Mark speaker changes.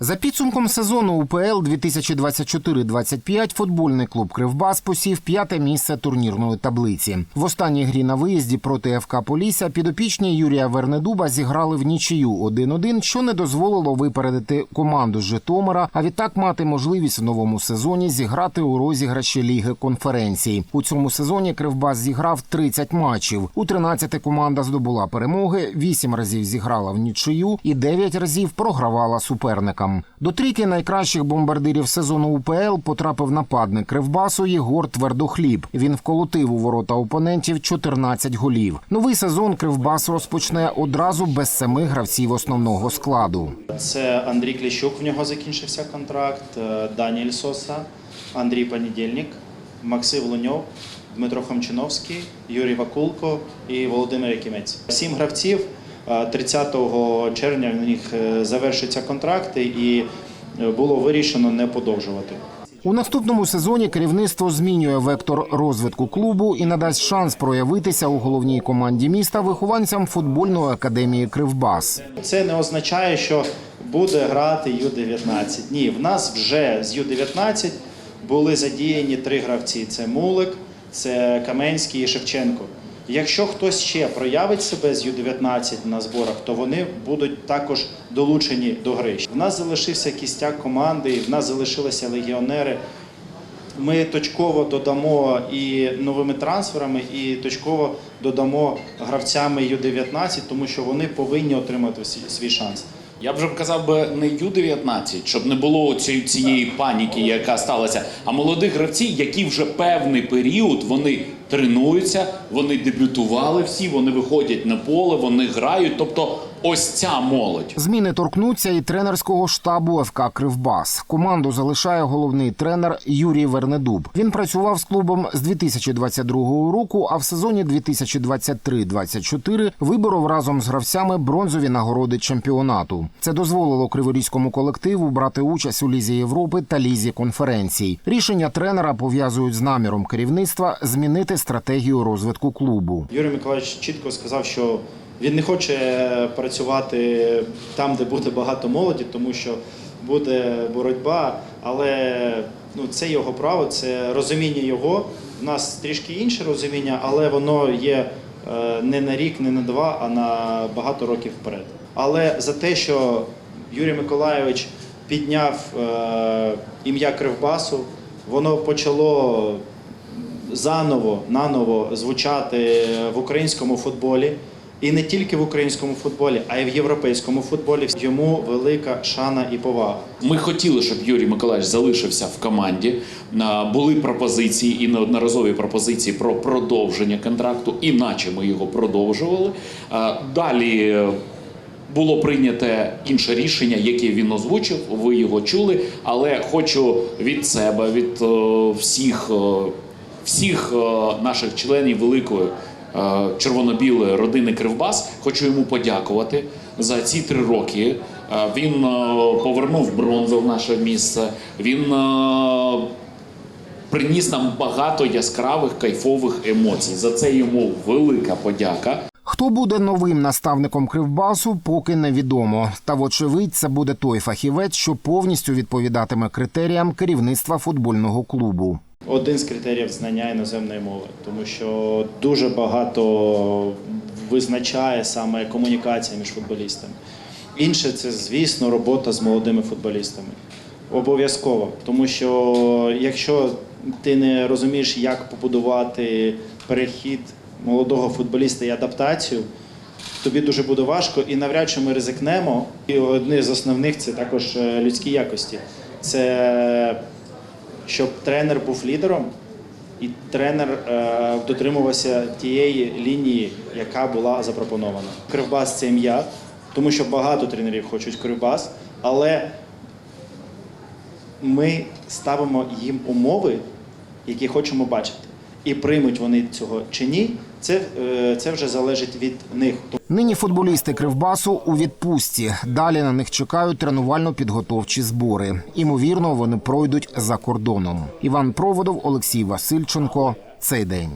Speaker 1: За підсумком сезону УПЛ 2024-25 футбольний клуб Кривбас посів п'яте місце турнірної таблиці. В останній грі на виїзді проти ФК Полісся підопічні Юрія Вернедуба зіграли в нічию 1-1, що не дозволило випередити команду Житомира, а відтак мати можливість в новому сезоні зіграти у розіграші Ліги конференцій. У цьому сезоні Кривбас зіграв 30 матчів. У 13 команда здобула перемоги, 8 разів зіграла в нічию і 9 разів програвала суперникам. До трійки найкращих бомбардирів сезону УПЛ потрапив нападник Кривбасу Єгор Твердохліб. Він вколотив у ворота опонентів 14 голів. Новий сезон Кривбас розпочне одразу без семи гравців основного складу.
Speaker 2: Це Андрій Кліщук, в нього закінчився контракт, е, Даніель Соса, Андрій Понедільник, Максим Луньов, Дмитро Хомчиновський, Юрій Вакулко і Володимир Якимець. Сім гравців. Е, 30 червня в них е, завершаться контракти і е, було вирішено не подовжувати.
Speaker 1: У наступному сезоні керівництво змінює вектор розвитку клубу і надасть шанс проявитися у головній команді міста вихованцям футбольної академії Кривбас.
Speaker 2: Це не означає, що буде грати Ю-19. Ні, в нас вже з Ю-19 були задіяні три гравці: це Мулик, це Каменський і Шевченко. Якщо хтось ще проявить себе з Ю-19 на зборах, то вони будуть також долучені до гри. В нас залишився кістяк команди, в нас залишилися легіонери. Ми точково додамо і новими трансферами, і точково додамо гравцями Ю-19, тому що вони повинні отримати свій- шанс.
Speaker 3: Я б вже казав би не Ю-19, щоб не було цієї, цієї паніки, яка сталася, а молодих гравців, які вже певний період вони тренуються, вони дебютували всі, вони виходять на поле, вони грають. Тобто, ось ця молодь.
Speaker 1: Зміни торкнуться і тренерського штабу ФК Кривбас. Команду залишає головний тренер Юрій Вернедуб. Він працював з клубом з 2022 року, а в сезоні 2023-24 виборов разом з гравцями бронзові нагороди чемпіонату. Це дозволило криворізькому колективу брати участь у лізі Європи та лізі конференцій. Рішення тренера пов'язують з наміром керівництва змінити стратегію розвитку клубу.
Speaker 2: Юрій Миколаївич чітко сказав, що він не хоче працювати там, де буде багато молоді, тому що буде боротьба, але ну, це його право, це розуміння його. У нас трішки інше розуміння, але воно є е, не на рік, не на два, а на багато років вперед. Але за те, що Юрій Миколайович підняв е, ім'я Кривбасу, воно почало заново наново звучати в українському футболі. І не тільки в українському футболі, а й в європейському футболі. Йому велика шана і повага.
Speaker 3: Ми хотіли, щоб Юрій Миколаївич залишився в команді. Були пропозиції і неодноразові пропозиції про продовження контракту, іначе ми його продовжували. Далі е, було прийняте інше рішення, яке він озвучив. Ви його чули. Але хочу від себе, від е, всіх, е, всіх е, наших членів великої. Е, Червоно-білої родини Кривбас хочу йому подякувати за ці три роки. Е, Він е, повернув бронзу в наше місце. Він приніс нам багато яскравих кайфових емоцій. За це йому велика подяка.
Speaker 1: Хто буде новим наставником Кривбасу, поки невідомо. Та вочевидь, це буде той фахівець, що повністю відповідатиме критеріям керівництва футбольного клубу.
Speaker 2: Один з критеріїв знання іноземної мови, тому що дуже багато визначає саме комунікація між футболістами. Інше це, звісно, робота з молодими футболістами. Обов'язково, тому що якщо ти не розумієш, як побудувати перехід молодого футболіста і адаптацію, тобі дуже буде важко, і навряд чи ми ризикнемо. І одне з основних це також е, людські якості. Це щоб тренер був лідером, і тренер е, дотримувався тієї лінії, яка була запропонована. Кривбас це ім'я, тому що багато тренерів хочуть Кривбас, але ми ставимо їм умови, які хочемо бачити. І приймуть вони цього чи ні, це, е, це вже залежить від них.
Speaker 1: Нині футболісти Кривбасу у відпустці. Далі на них чекають тренувально-підготовчі збори. Імовірно, вони пройдуть за кордоном. Іван Проводов, Олексій Васильченко. Цей день.